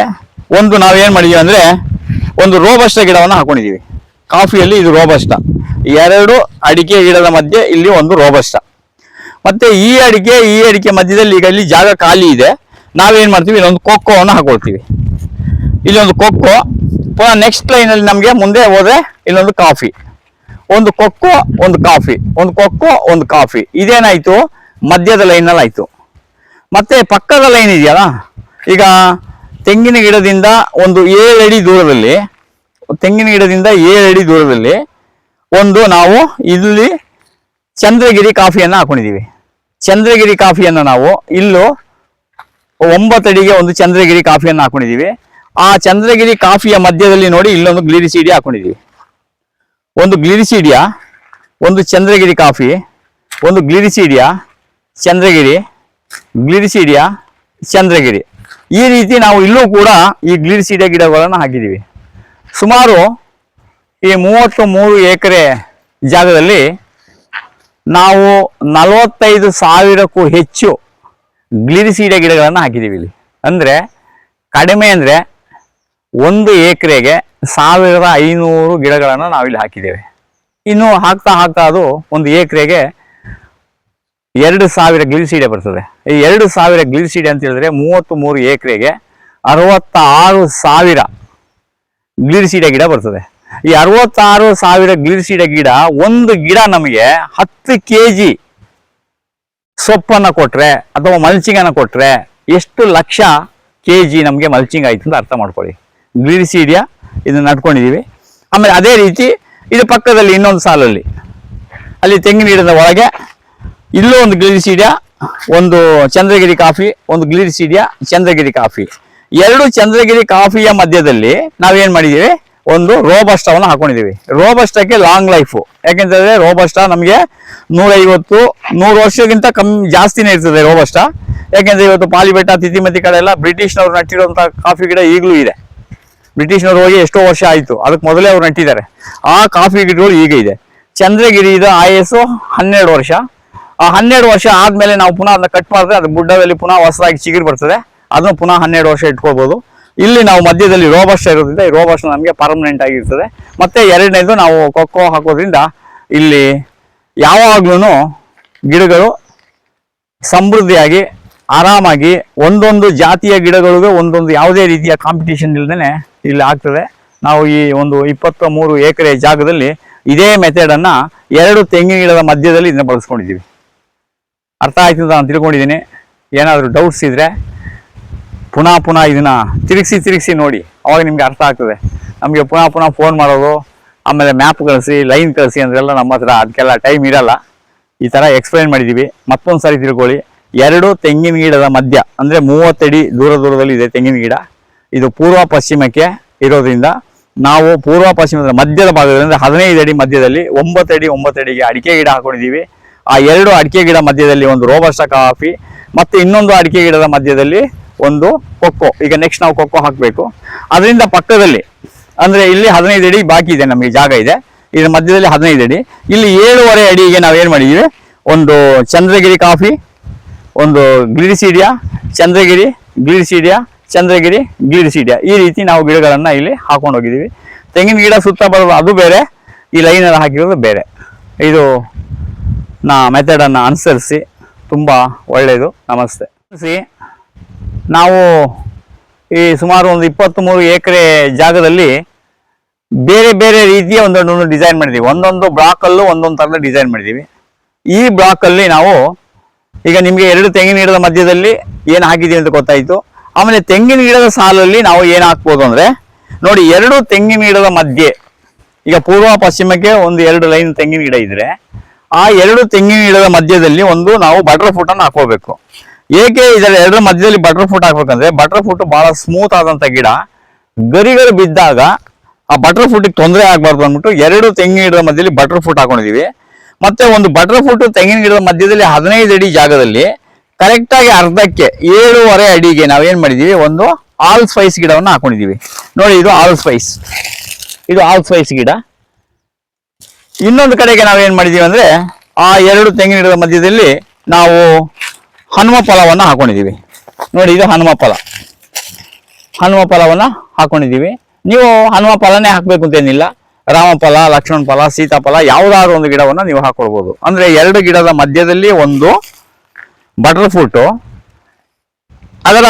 S1: ಒಂದು ನಾವೇನ್ ಮಾಡಿದೀವಿ ಅಂದರೆ ಒಂದು ರೋಬಸ್ಟ ಗಿಡವನ್ನು ಹಾಕೊಂಡಿದೀವಿ. ಕಾಫಿಯಲ್ಲಿ ಇದು ರೋಬಸ್ಟ. ಎರಡು ಅಡಿಕೆ ಗಿಡದ ಮಧ್ಯೆ ಇಲ್ಲಿ ಒಂದು ರೋಬಸ್ಟ. ಮತ್ತೆ ಈ ಅಡಿಕೆ ಈ ಅಡಿಕೆ ಮಧ್ಯದಲ್ಲಿ ಈಗ ಇಲ್ಲಿ ಜಾಗ ಖಾಲಿ ಇದೆ. ನಾವೇನು ಮಾಡ್ತೀವಿ? ಇಲ್ಲೊಂದು ಕೊಕ್ಕೋವನ್ನು ಹಾಕೊಳ್ತೀವಿ. ಇಲ್ಲೊಂದು ಕೊಕ್ಕೋ, ಪುನಃ ನೆಕ್ಸ್ಟ್ ಲೈನಲ್ಲಿ ನಮಗೆ ಮುಂದೆ ಹೋದ್ರೆ ಇಲ್ಲೊಂದು ಕಾಫಿ. ಒಂದು ಕೊಕ್ಕೋ, ಒಂದು ಕಾಫಿ. ಒಂದು ಕೊಕ್ಕೋ, ಒಂದು ಕಾಫಿ. ಇದೇನಾಯಿತು? ಮಧ್ಯದ ಲೈನಲ್ಲಿ ಆಯ್ತು ಮತ್ತೆ ಪಕ್ಕದ ಲೈನ್ ಇದೆಯಲ್ಲ? ಈಗ ತೆಂಗಿನ ಗಿಡದಿಂದ ಒಂದು ಏಳು ಅಡಿ ದೂರದಲ್ಲಿ, ತೆಂಗಿನ ಗಿಡದಿಂದ ಏಳು ಅಡಿ ದೂರದಲ್ಲಿ ಒಂದು ನಾವು ಇಲ್ಲಿ ಚಂದ್ರಗಿರಿ ಕಾಫಿಯನ್ನು ಹಾಕೊಂಡಿದ್ದೀವಿ ಚಂದ್ರಗಿರಿ ಕಾಫಿಯನ್ನು ನಾವು ಇಲ್ಲೂ ಒಂಬತ್ತಡಿಗೆ ಒಂದು ಚಂದ್ರಗಿರಿ ಕಾಫಿಯನ್ನು ಹಾಕೊಂಡಿದ್ದೀವಿ ಆ ಚಂದ್ರಗಿರಿ ಕಾಫಿಯ ಮಧ್ಯದಲ್ಲಿ ನೋಡಿ ಇಲ್ಲೊಂದು ಗ್ಲಿರಿಸಿಡಿ ಹಾಕೊಂಡಿದ್ದೀವಿ ಒಂದು ಗ್ಲಿರಿಸಿಡಿಯ ಒಂದು ಚಂದ್ರಗಿರಿ ಕಾಫಿ, ಒಂದು ಗ್ಲಿರಿಸಿಡಿಯ ಚಂದ್ರಗಿರಿ ಗ್ಲಿರಿಸಿಡಿಯ ಚಂದ್ರಗಿರಿ ಈ ರೀತಿ ನಾವು ಇಲ್ಲೂ ಕೂಡ ಈ ಗ್ಲಿರಿಸಿಡಿಯ ಗಿಡಗಳನ್ನು ಹಾಕಿದ್ದೀವಿ. ಸುಮಾರು ಈ ಮೂವತ್ತು ಮೂರು ಎಕರೆ ಜಾಗದಲ್ಲಿ ನಾವು ನಲವತ್ತೈದು ಸಾವಿರಕ್ಕೂ ಹೆಚ್ಚು ಗ್ಲಿರಿಸಿಡಿಯ ಗಿಡಗಳನ್ನು ಹಾಕಿದ್ದೀವಿ ಇಲ್ಲಿ. ಅಂದರೆ ಕಡಿಮೆ ಅಂದರೆ ಒಂದು ಎಕರೆಗೆ ಸಾವಿರದ ಐನೂರು ಗಿಡಗಳನ್ನು ನಾವಿಲ್ಲಿ ಹಾಕಿದ್ದೇವೆ. ಇನ್ನು ಹಾಕ್ತಾ ಹಾಕ್ತಾ ಅದು ಒಂದು ಎಕರೆಗೆ ಎರಡು ಸಾವಿರ ಗ್ಲಿಸಿಡೆ ಬರ್ತದೆ. ಈ ಎರಡು ಸಾವಿರ ಗ್ಲಿಸಿಡೆ ಅಂತ ಹೇಳಿದ್ರೆ ಮೂವತ್ತು ಮೂರು ಎಕರೆಗೆ ಅರವತ್ತಾರು ಸಾವಿರ ಸಾವಿರ ಸೀಡೆ ಗಿಡ ಬರ್ತದೆ. ಈ ಅರವತ್ತಾರು ಸಾವಿರ ಗ್ಲಿರಿಸಿಡೆ ಗಿಡ ಒಂದು ಗಿಡ ನಮಗೆ ಹತ್ತು ಕೆ ಜಿ ಸೊಪ್ಪನ್ನ ಕೊಟ್ರೆ ಅಥವಾ ಅನ್ನ ಕೊಟ್ರೆ ಎಷ್ಟು ಲಕ್ಷ ಕೆ ಜಿ ನಮಗೆ ಮಲ್ಚಿಂಗ್ ಆಯ್ತು ಅಂತ ಅರ್ಥ ಮಾಡ್ಕೊಳ್ಳಿ. ಸೀಡಿಯ ಇದನ್ನ ನಡ್ಕೊಂಡಿದೀವಿ. ಆಮೇಲೆ ಅದೇ ರೀತಿ ಇದು ಪಕ್ಕದಲ್ಲಿ ಇನ್ನೊಂದು ಸಾಲಲ್ಲಿ. ಅಲ್ಲಿ ತೆಂಗಿನ ಗಿಡದ ಒಳಗೆ ಇಲ್ಲೂ ಒಂದು ಗ್ಲಿರಿಸಿಡಿಯಾ ಒಂದು ಚಂದ್ರಗಿರಿ ಕಾಫಿ, ಒಂದು ಗ್ಲಿರಿಸಿಡಿಯಾ ಚಂದ್ರಗಿರಿ ಕಾಫಿ. ಎರಡು ಚಂದ್ರಗಿರಿ ಕಾಫಿಯ ಮಧ್ಯದಲ್ಲಿ ನಾವೇನ್ ಮಾಡಿದೀವಿ? ಒಂದು ರೋಬಸ್ಟವನ್ನು ಹಾಕೊಂಡಿದೀವಿ. ರೋಬಸ್ಟಕ್ಕೆ ಲಾಂಗ್ ಲೈಫು ಯಾಕೆಂತಂದ್ರೆ ರೋಬಸ್ಟ ನಮಗೆ ನೂರೈವತ್ತು, ನೂರು ವರ್ಷಕ್ಕಿಂತ ಕಮ್ಮಿ ಜಾಸ್ತಿನೇ ಇರ್ತದೆ ರೋಬಸ್ಟ ಯಾಕೆಂದ್ರೆ ಇವತ್ತು ಪಾಲಿಬೆಟ್ಟ ತಿತಿಮತಿ ಕಡೆ ಎಲ್ಲ ಬ್ರಿಟಿಷ್ನವ್ರು ನಟ್ಟಿರುವಂತ ಕಾಫಿ ಗಿಡ ಈಗಲೂ ಇದೆ. ಬ್ರಿಟಿಷ್ನವ್ರು ಹೋಗಿ ಎಷ್ಟೋ ವರ್ಷ ಆಯಿತು. ಅದಕ್ಕೆ ಮೊದಲೇ ಅವ್ರು ನಟ್ಟಿದ್ದಾರೆ. ಆ ಕಾಫಿ ಗಿಡಗಳು ಈಗ ಇದೆ. ಚಂದ್ರಗಿರಿ ಇದು ಆಯಸ್ಸು ಹನ್ನೆರಡು ವರ್ಷ. ಆ ಹನ್ನೆರಡು ವರ್ಷ ಆದ್ಮೇಲೆ ನಾವು ಪುನಃ ಅದನ್ನ ಕಟ್ ಮಾಡಿದ್ರೆ ಅದು ಗುಡ್ಡದಲ್ಲಿ ಪುನಃ ಹೊಸದಾಗಿ ಚಿಗುರು ಬರ್ತದೆ. ಅದನ್ನು ಪುನಃ ಹನ್ನೆರಡು ವರ್ಷ ಇಟ್ಕೋಬಹುದು ಇಲ್ಲಿ ನಾವು ಮಧ್ಯದಲ್ಲಿ ರೋಬಸ್ಟ್ ಇರೋದ್ರಿಂದ ಈ ರೋಬಸ್ಟ್ ನಮಗೆ ಪರ್ಮನೆಂಟ್ ಆಗಿರ್ತದೆ ಮತ್ತೆ ಎರಡನೇದು ನಾವು ಕೊಕ್ಕೋ ಹಾಕೋದ್ರಿಂದ ಇಲ್ಲಿ ಯಾವಾಗ್ಲೂ ಗಿಡಗಳು ಸಮೃದ್ಧಿಯಾಗಿ, ಆರಾಮಾಗಿ ಒಂದೊಂದು ಜಾತಿಯ ಗಿಡಗಳಿಗೂ ಒಂದೊಂದು ಯಾವುದೇ ರೀತಿಯ ಕಾಂಪಿಟೇಷನ್ ಇಲ್ದೇನೆ ಇಲ್ಲಿ ಆಗ್ತದೆ. ನಾವು ಈ ಒಂದು ಇಪ್ಪತ್ತ ಮೂರು ಎಕರೆ ಜಾಗದಲ್ಲಿ ಇದೇ ಮೆಥಡನ್ನು ಎರಡು ತೆಂಗಿನ ಗಿಡದ ಮಧ್ಯದಲ್ಲಿ ಇದನ್ನ ಬಳಸ್ಕೊಂಡಿದ್ದೀವಿ. ಅರ್ಥ ಆಯ್ತು ಅಂತ ನಾನು ತಿಳ್ಕೊಂಡಿದ್ದೀನಿ. ಏನಾದರೂ ಡೌಟ್ಸ್ ಇದ್ದರೆ ಪುನಃ ಪುನಃ ಇದನ್ನ ತಿರುಗಿಸಿ ತಿರುಗಿಸಿ ನೋಡಿ. ಅವಾಗ ನಿಮಗೆ ಅರ್ಥ ಆಗ್ತದೆ. ನಮಗೆ ಪುನಃ ಪುನಃ ಫೋನ್ ಮಾಡೋದು, ಆಮೇಲೆ ಮ್ಯಾಪ್ ಕಳಿಸಿ ಲೈನ್ ಕಳಿಸಿ ಅಂದ್ರೆಲ್ಲ ನಮ್ಮ ಹತ್ರ ಅದಕ್ಕೆಲ್ಲ ಟೈಮ್ ಇರಲ್ಲ. ಈ ಥರ ಎಕ್ಸ್ಪ್ಲೈನ್ ಮಾಡಿದ್ದೀವಿ ಮತ್ತೊಂದು ಸಾರಿ ತಿಳ್ಕೊಳ್ಳಿ. ಎರಡು ತೆಂಗಿನ ಗಿಡದ ಮಧ್ಯ, ಅಂದರೆ ಮೂವತ್ತಡಿ ದೂರ ದೂರದಲ್ಲಿ ಇದೆ ತೆಂಗಿನ ಗಿಡ. ಇದು ಪೂರ್ವ ಪಶ್ಚಿಮಕ್ಕೆ ಇರೋದ್ರಿಂದ ನಾವು ಪೂರ್ವ ಪಶ್ಚಿಮದ ಮಧ್ಯದ ಭಾಗದಲ್ಲಿ, ಅಂದರೆ ಹದಿನೈದು ಅಡಿ ಮಧ್ಯದಲ್ಲಿ, ಒಂಬತ್ತು ಅಡಿ, ಒಂಬತ್ತು ಅಡಿಗೆ ಅಡಿಕೆ ಗಿಡ ಹಾಕೊಂಡಿದ್ದೀವಿ ಆ ಎರಡು ಅಡಿಕೆ ಗಿಡ ಮಧ್ಯದಲ್ಲಿ ಒಂದು ರೋಬಸ್ಟ ಕಾಫಿ ಮತ್ತೆ ಇನ್ನೊಂದು ಅಡಿಕೆ ಗಿಡದ ಮಧ್ಯದಲ್ಲಿ ಒಂದು ಕೊಕ್ಕೋ. ಈಗ ನೆಕ್ಸ್ಟ್ ನಾವು ಕೊಕ್ಕೋ ಹಾಕಬೇಕು. ಅದರಿಂದ ಪಕ್ಕದಲ್ಲಿ, ಅಂದ್ರೆ ಇಲ್ಲಿ ಹದಿನೈದು ಅಡಿ ಬಾಕಿ ಇದೆ ನಮಗೆ, ಜಾಗ ಇದೆ. ಇದರ ಮಧ್ಯದಲ್ಲಿ ಹದಿನೈದು ಅಡಿ. ಇಲ್ಲಿ ಏಳುವರೆ ಅಡಿಗೆ ನಾವು ಏನು ಮಾಡಿದ್ದೀವಿ ಒಂದು ಚಂದ್ರಗಿರಿ ಕಾಫಿ, ಒಂದು gliricidia Chandragiri gliricidia Chandragiri gliricidia ಈ ರೀತಿ ನಾವು ಗಿಡಗಳನ್ನು ಇಲ್ಲಿ ಹಾಕೊಂಡು ಹೋಗಿದ್ದೀವಿ ತೆಂಗಿನ ಗಿಡ ಸುತ್ತ ಬರೋದು ಅದು ಬೇರೆ, ಈ ಲೈನಲ್ಲಿ ಹಾಕಿರೋದು ಬೇರೆ. ಇದು ನಾ ಮೆಥಡನ್ನು ಅನುಸರಿಸಿ ತುಂಬ ಒಳ್ಳೆಯದು ನಮಸ್ತೆ. ನಾವು ಈ ಸುಮಾರು ಒಂದು ಇಪ್ಪತ್ತ್ಮೂರು ಎಕರೆ ಜಾಗದಲ್ಲಿ ಬೇರೆ ಬೇರೆ ರೀತಿಯ ಒಂದೊಂದೊಂದು ಡಿಸೈನ್ ಮಾಡಿದ್ದೀವಿ ಒಂದೊಂದು ಬ್ಲಾಕಲ್ಲೂ ಒಂದೊಂದು ಥರದ ಡಿಸೈನ್ ಮಾಡಿದ್ದೀವಿ ಈ ಬ್ಲಾಕಲ್ಲಿ ನಾವು ಈಗ ನಿಮಗೆ ಎರಡು ತೆಂಗಿನ ಗಿಡದ ಮಧ್ಯದಲ್ಲಿ ಏನು ಹಾಕಿದ್ದೀವಿ ಅಂತ ಗೊತ್ತಾಯಿತು. ಆಮೇಲೆ ತೆಂಗಿನ ಗಿಡದ ಸಾಲಲ್ಲಿ ನಾವು ಏನು ಹಾಕ್ಬೋದು ಅಂದರೆ ನೋಡಿ ಎರಡು ತೆಂಗಿನ ಗಿಡದ ಮಧ್ಯೆ, ಈಗ ಪೂರ್ವ ಪಶ್ಚಿಮಕ್ಕೆ ಒಂದು ಎರಡು ಲೈನ್ ತೆಂಗಿನ ಗಿಡ ಇದ್ರೆ ಆ ಎರಡು ತೆಂಗಿನ ಗಿಡದ ಮಧ್ಯದಲ್ಲಿ ಒಂದು ನಾವು ಬಟರ್ ಫ್ರೂಟ್ ಅನ್ನು ಹಾಕೋಬೇಕು ಏಕೆ ಇದರ ಎರಡರ ಮಧ್ಯದಲ್ಲಿ ಬಟರ್ ಫ್ರೂಟ್ ಹಾಕ್ಬೇಕಂದ್ರೆ ಬಟರ್ ಫ್ರೂಟ್ ಬಹಳ ಸ್ಮೂತ್ ಆದಂತ ಗಿಡ ಗರಿಗಳು ಬಿದ್ದಾಗ ಆ ಬಟರ್ ಫ್ರೂಟಿಗೆ ತೊಂದರೆ ಆಗ್ಬಾರ್ದು ಅಂದ್ಬಿಟ್ಟು ಎರಡು ತೆಂಗಿನ ಗಿಡದ ಮಧ್ಯದಲ್ಲಿ ಬಟರ್ ಫ್ರೂಟ್ ಹಾಕೊಂಡಿದೀವಿ. ಮತ್ತೆ ಒಂದು ಬಟರ್ ಫ್ರೂಟ್ ತೆಂಗಿನ ಗಿಡದ ಮಧ್ಯದಲ್ಲಿ ಹದಿನೈದು ಅಡಿ ಜಾಗದಲ್ಲಿ ಕರೆಕ್ಟಾಗಿ ಅರ್ಧಕ್ಕೆ ಏಳುವರೆ ಅಡಿಗೆ ನಾವೇನ್ ಮಾಡಿದೀವಿ? ಒಂದು ಆಲ್ ಸ್ಪೈಸ್ ಗಿಡವನ್ನು ಹಾಕೊಂಡಿದೀವಿ. ನೋಡಿ ಇದು ಆಲ್ ಸ್ಪೈಸ್ ಇದು ಆಲ್ ಸ್ಪೈಸ್ ಗಿಡ. ಇನ್ನೊಂದು ಕಡೆಗೆ ನಾವೇನ್ ಮಾಡಿದೀವಿ ಅಂದ್ರೆ, ಆ ಎರಡು ತೆಂಗಿನ ಗಿಡದ ಮಧ್ಯದಲ್ಲಿ ನಾವು ಹನುಮ ಫಲವನ್ನ ಹಾಕೊಂಡಿದೀವಿ. ನೋಡಿ, ಇದು ಹನುಮ ಫಲ ಹನುಮ ಫಲವನ್ನ ಹಾಕೊಂಡಿದೀವಿ. ನೀವು ಹನುಮ ಫಲನೇ ಹಾಕ್ಬೇಕು ಅಂತೇನಿಲ್ಲ ರಾಮಫಲ ಲಕ್ಷ್ಮಣ ಫಲ ಸೀತಾಫಲ, ಯಾವುದಾದ್ರು ಒಂದು ಗಿಡವನ್ನ ನೀವು ಹಾಕೊಳ್ಬಹುದು ಅಂದ್ರೆ ಎರಡು ಗಿಡದ ಮಧ್ಯದಲ್ಲಿ ಒಂದು ಬಟರ್ ಫ್ರೂಟು ಅದರ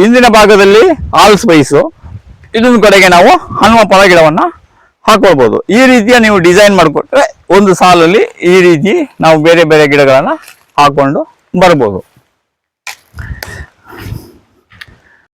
S1: ಹಿಂದಿನ ಭಾಗದಲ್ಲಿ ಆಲ್ ಸ್ಪೈಸು ಇದೊಂದು ಕಡೆಗೆ ನಾವು ಹನುಮ ಫಲ ಗಿಡವನ್ನ ಹಾಕೊಳ್ಬೋದು. ಈ ರೀತಿಯ ನೀವು ಡಿಸೈನ್ ಮಾಡಿಕೊಟ್ರೆ ಒಂದು ಸಾಲಲ್ಲಿ ಈ ರೀತಿ ನಾವು ಬೇರೆ ಬೇರೆ ಗಿಡಗಳನ್ನು ಹಾಕೊಂಡು ಬರ್ಬೋದು.